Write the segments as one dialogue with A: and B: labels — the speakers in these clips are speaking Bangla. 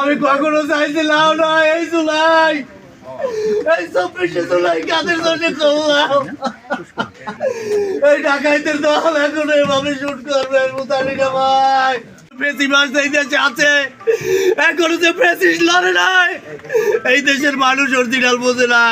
A: আমি কখনো চাইছিলাম না এই চুলাই এই চব্বিশে কাদের জন্য এই ডাকাইতের দল এখন এভাবে শুট করবে ভাই এই নাই এই দেশের মানুষ অরিজিনাল বোঝে না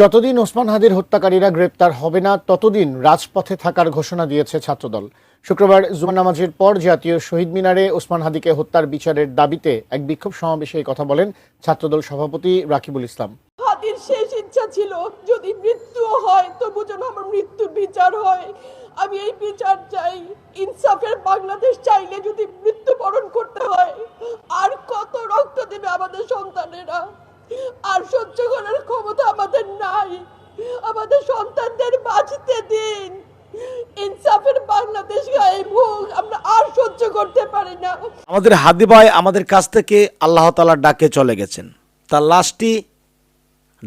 B: যতদিন ওসমান হাদির হত্যাকারীরা গ্রেপ্তার হবে না ততদিন রাজপথে থাকার ঘোষণা দিয়েছে ছাত্রদল শুক্রবার জুমা নামাজের পর জাতীয় শহীদ মিনারে ওসমান হাদিকে হত্যার বিচারের দাবিতে এক বিক্ষোভ সমাবেশে কথা বলেন ছাত্রদল সভাপতি রাকিবুল ইসলাম
C: হাদির শেষ ইচ্ছা ছিল যদি মৃত্যু হয় তবু যেন আমার মৃত্যুর বিচার হয় আমি এই বিচার চাই ইনসাফের বাংলাদেশ চাইলে যদি মৃত্যুবরণ করতে হয় আর কত রক্ত দেবে আমাদের সন্তানেরা আর সহ্য করার ক্ষমতা আমাদের নাই আমাদের সন্তানদের বাঁচতে দিন ইনসাফের বাংলাদেশ গায়েব আমরা আর সহ্য করতে পারি না
D: আমাদের হাদিবাই আমাদের কাছ থেকে আল্লাহ তালার ডাকে চলে গেছেন তার লাশটি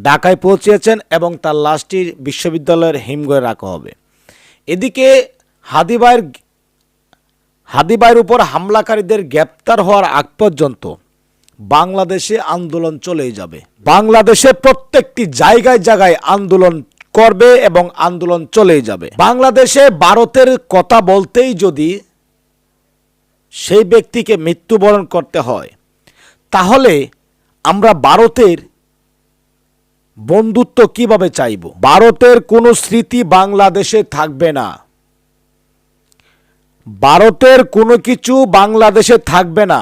D: ঢাকায় পৌঁছেছেন এবং তার লাশটি বিশ্ববিদ্যালয়ের হিমঘরে রাখা হবে এদিকে হাদিবাইয়ের হাদিবাইয়ের উপর হামলাকারীদের গ্রেপ্তার হওয়ার আগ পর্যন্ত বাংলাদেশে আন্দোলন চলেই যাবে বাংলাদেশে প্রত্যেকটি জায়গায় জায়গায় আন্দোলন করবে এবং আন্দোলন চলেই যাবে বাংলাদেশে ভারতের কথা বলতেই যদি সেই ব্যক্তিকে মৃত্যুবরণ করতে হয় তাহলে আমরা ভারতের বন্ধুত্ব কিভাবে চাইব ভারতের কোনো স্মৃতি বাংলাদেশে থাকবে না ভারতের কোনো কিছু বাংলাদেশে থাকবে না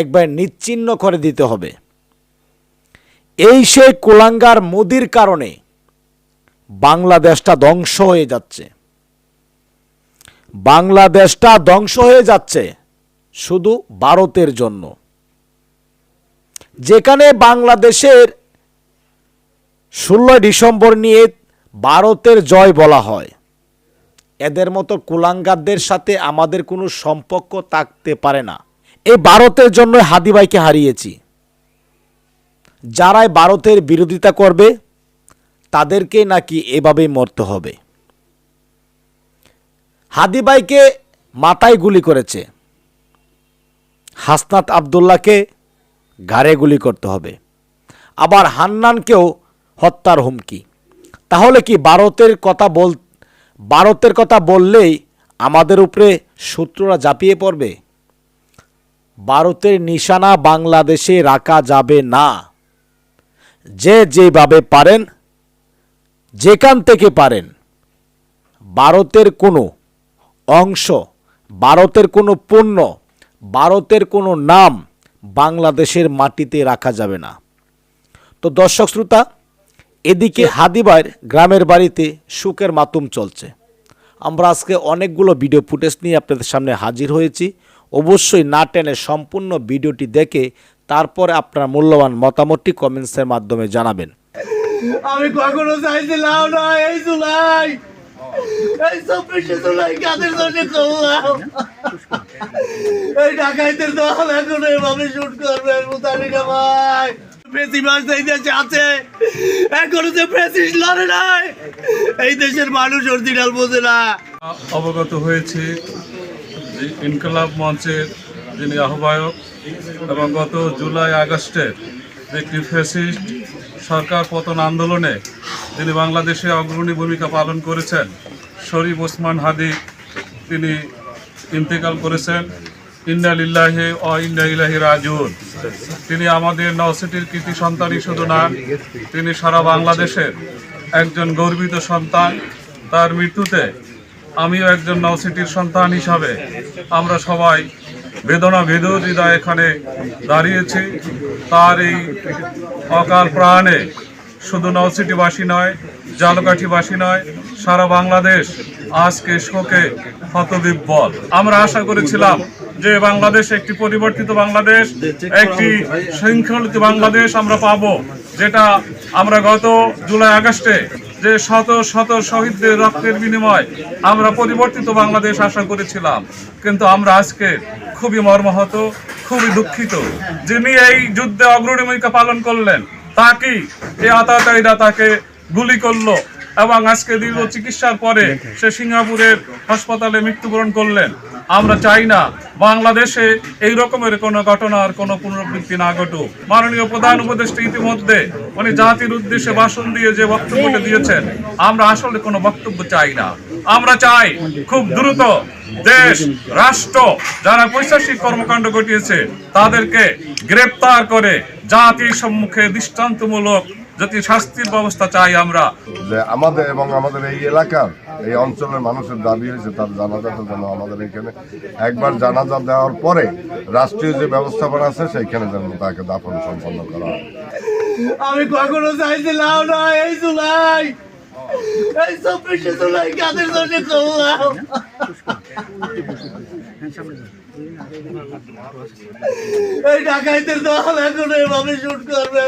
D: একবার নিচ্ছিন্ন করে দিতে হবে এই সেই কুলাঙ্গার মোদির কারণে বাংলাদেশটা ধ্বংস হয়ে যাচ্ছে বাংলাদেশটা ধ্বংস হয়ে যাচ্ছে শুধু ভারতের জন্য যেখানে বাংলাদেশের ষোলো ডিসেম্বর নিয়ে ভারতের জয় বলা হয় এদের মতো কুলাঙ্গারদের সাথে আমাদের কোনো সম্পর্ক থাকতে পারে না এই ভারতের জন্য হাদিবাইকে হারিয়েছি যারাই ভারতের বিরোধিতা করবে তাদেরকে নাকি এভাবেই মরতে হবে হাদিবাইকে মাথায় গুলি করেছে হাসনাত আবদুল্লাহকে ঘাড়ে গুলি করতে হবে আবার হান্নানকেও হত্যার হুমকি তাহলে কি ভারতের কথা বল ভারতের কথা বললেই আমাদের উপরে শত্রুরা ঝাঁপিয়ে পড়বে ভারতের নিশানা বাংলাদেশে রাখা যাবে না যে যেভাবে পারেন যেখান থেকে পারেন ভারতের কোনো অংশ ভারতের কোনো পণ্য ভারতের কোনো নাম বাংলাদেশের মাটিতে রাখা যাবে না তো দর্শক শ্রোতা এদিকে হাদিবাইয়ের গ্রামের বাড়িতে সুখের মাতুম চলছে আমরা আজকে অনেকগুলো ভিডিও ফুটেজ নিয়ে আপনাদের সামনে হাজির হয়েছি অবশ্যই না টেনে সম্পূর্ণ ভিডিওটি দেখে তারপরে আপনার মূল্যবান মতামতটি কমেন্টসের মাধ্যমে জানাবেন
A: আমি কখনো লাও না এই জুলাই এই চব্বিশে জুলাই কাদের জন্য করলাম এই ডাকাইতের দল এখন এভাবে শুট করবে মুতালিকা ভাই নাই এই দেশের মানুষ অরিজিনাল বোঝে না
E: অবগত হয়েছে যে ইনকলাব মঞ্চের যিনি আহ্বায়ক এবং গত জুলাই আগস্টে একটি ফ্যাসিস্ট সরকার পতন আন্দোলনে তিনি বাংলাদেশে অগ্রণী ভূমিকা পালন করেছেন শরীফ ওসমান হাদি তিনি ইন্তেকাল করেছেন ইন্নালিল্লাহে অ ইন্নাইলাহি রাজুন তিনি আমাদের নসিটির কৃতি সন্তানই শুধু না তিনি সারা বাংলাদেশের একজন গর্বিত সন্তান তার মৃত্যুতে আমিও একজন নওসিটির সন্তান হিসাবে আমরা সবাই বেদনা ভেদ হৃদয় এখানে দাঁড়িয়েছি তার এই অকাল প্রাণে শুধু নওসিটিবাসী নয় জালকাঠিবাসী নয় সারা বাংলাদেশ আজকে শোকে হতবিব্বল আমরা আশা করেছিলাম যে বাংলাদেশ একটি পরিবর্তিত বাংলাদেশ একটি শৃঙ্খলিত বাংলাদেশ আমরা পাব যেটা আমরা গত জুলাই আগস্টে যে শত শত শহীদদের রক্তের বিনিময় আমরা পরিবর্তিত বাংলাদেশ আশা করেছিলাম কিন্তু আমরা আজকে খুবই মর্মাহত খুবই দুঃখিত যিনি এই যুদ্ধে অগ্রণী ভূমিকা পালন করলেন তাকেই এই আতাতাইরা তাকে গুলি করলো এবং আজকে দীর্ঘ হ্যাঁ। চিকিৎসার পরে সে সিঙ্গাপুরের হাসপাতালে মৃত্যুবরণ করলেন আমরা চাই না বাংলাদেশে এই রকমের কোনো ঘটনার কোনো পুনরাবৃত্তি না ঘটুক মাননীয় প্রধান উপদেষ্টা ইতিমধ্যে উনি জাতির উদ্দেশ্যে ভাষণ দিয়ে যে বক্তব্যটা দিয়েছেন আমরা আসলে কোনো বক্তব্য চাই না আমরা চাই খুব দ্রুত দেশ রাষ্ট্র যারা পৈশাসিক কর্মকাণ্ড ঘটিয়েছে তাদেরকে গ্রেপ্তার করে জাতির সম্মুখে দৃষ্টান্তমূলক যদি শাস্তির ব্যবস্থা চাই আমরা
F: যে আমাদের এবং আমাদের এই এলাকার এই অঞ্চলের মানুষের দাবি হয়েছে তার জানাজাটা যেন আমাদের এখানে একবার জানাজা দেওয়ার পরে রাষ্ট্রীয় যে ব্যবস্থাপনা আছে সেইখানে যেন তাকে দাফন সম্পন্ন করা হয়
A: আমি কখনো চাইছিলাম না এই জুলাই এই চব্বিশে জুলাই কাদের জন্য এই ডাকাইতে দল এখন এভাবে শুট করবে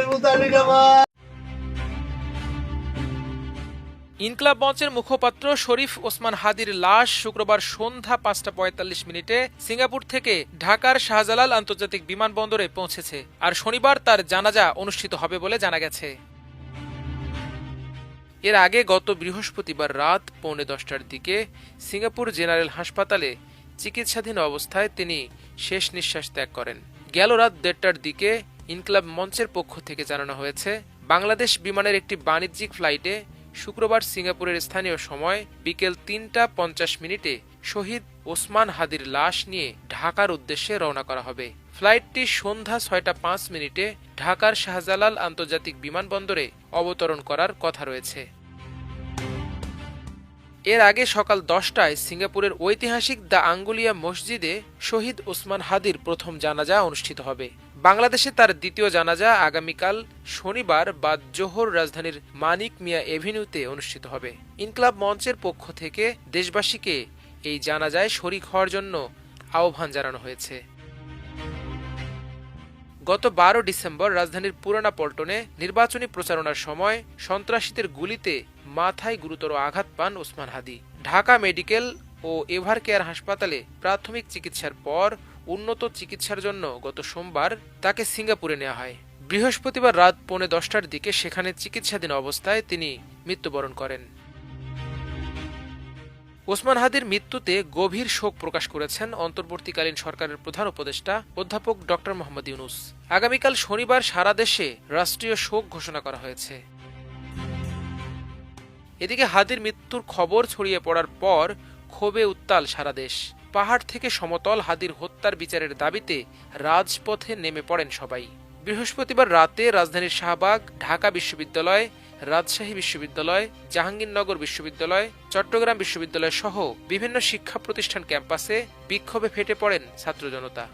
G: ইনকলাব মঞ্চের মুখপাত্র শরীফ ওসমান হাদির লাশ শুক্রবার সন্ধ্যা পাঁচটা পঁয়তাল্লিশ মিনিটে সিঙ্গাপুর থেকে ঢাকার শাহজালাল আন্তর্জাতিক বিমানবন্দরে পৌঁছেছে আর শনিবার তার জানাজা অনুষ্ঠিত হবে বলে জানা গেছে এর আগে গত বৃহস্পতিবার রাত পৌনে দশটার দিকে সিঙ্গাপুর জেনারেল হাসপাতালে চিকিৎসাধীন অবস্থায় তিনি শেষ নিঃশ্বাস ত্যাগ করেন গেল রাত দেড়টার দিকে ইনকলাব মঞ্চের পক্ষ থেকে জানানো হয়েছে বাংলাদেশ বিমানের একটি বাণিজ্যিক ফ্লাইটে শুক্রবার সিঙ্গাপুরের স্থানীয় সময় বিকেল তিনটা পঞ্চাশ মিনিটে শহীদ ওসমান হাদির লাশ নিয়ে ঢাকার উদ্দেশ্যে রওনা করা হবে ফ্লাইটটি সন্ধ্যা ছয়টা পাঁচ মিনিটে ঢাকার শাহজালাল আন্তর্জাতিক বিমানবন্দরে অবতরণ করার কথা রয়েছে এর আগে সকাল দশটায় সিঙ্গাপুরের ঐতিহাসিক দ্য আঙ্গুলিয়া মসজিদে শহীদ ওসমান হাদির প্রথম জানাজা অনুষ্ঠিত হবে বাংলাদেশে তার দ্বিতীয় জানাজা আগামীকাল শনিবার বা জোহর রাজধানীর মানিক মিয়া এভিনিউতে অনুষ্ঠিত হবে ইনকলাব মঞ্চের পক্ষ থেকে দেশবাসীকে এই জানাজায় শরিক হওয়ার জন্য আহ্বান জানানো হয়েছে গত বারো ডিসেম্বর রাজধানীর পুরানা পল্টনে নির্বাচনী প্রচারণার সময় সন্ত্রাসীদের গুলিতে মাথায় গুরুতর আঘাত পান ওসমান হাদি ঢাকা মেডিকেল ও এভার কেয়ার হাসপাতালে প্রাথমিক চিকিৎসার পর উন্নত চিকিৎসার জন্য গত সোমবার তাকে সিঙ্গাপুরে নেওয়া হয় বৃহস্পতিবার রাত পৌনে দশটার দিকে সেখানে চিকিৎসাধীন অবস্থায় তিনি মৃত্যুবরণ করেন ওসমান হাদির মৃত্যুতে গভীর শোক প্রকাশ করেছেন অন্তর্বর্তীকালীন সরকারের প্রধান উপদেষ্টা অধ্যাপক ড মোহাম্মদ ইউনুস আগামীকাল শনিবার সারা দেশে রাষ্ট্রীয় শোক ঘোষণা করা হয়েছে এদিকে হাদির মৃত্যুর খবর ছড়িয়ে পড়ার পর ক্ষোভে উত্তাল সারা দেশ পাহাড় থেকে সমতল হাদির হত্যার বিচারের দাবিতে রাজপথে নেমে পড়েন সবাই বৃহস্পতিবার রাতে রাজধানীর শাহবাগ ঢাকা বিশ্ববিদ্যালয় রাজশাহী বিশ্ববিদ্যালয় জাহাঙ্গীরনগর বিশ্ববিদ্যালয় চট্টগ্রাম বিশ্ববিদ্যালয় সহ বিভিন্ন শিক্ষা প্রতিষ্ঠান ক্যাম্পাসে বিক্ষোভে ফেটে পড়েন ছাত্র জনতা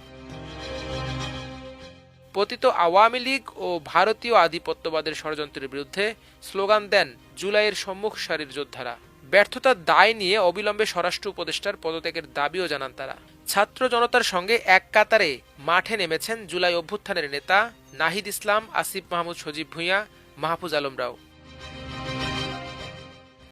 G: পতিত আওয়ামী লীগ ও ভারতীয় আধিপত্যবাদের ষড়যন্ত্রের বিরুদ্ধে স্লোগান দেন জুলাইয়ের সম্মুখ সারির যোদ্ধারা ব্যর্থতার দায় নিয়ে অবিলম্বে স্বরাষ্ট্র উপদেষ্টার পদত্যাগের দাবিও জানান তারা ছাত্র জনতার সঙ্গে এক কাতারে মাঠে নেমেছেন জুলাই অভ্যুত্থানের নেতা নাহিদ ইসলাম আসিফ মাহমুদ সজীব ভুঁইয়া মাহফুজ আলমরাও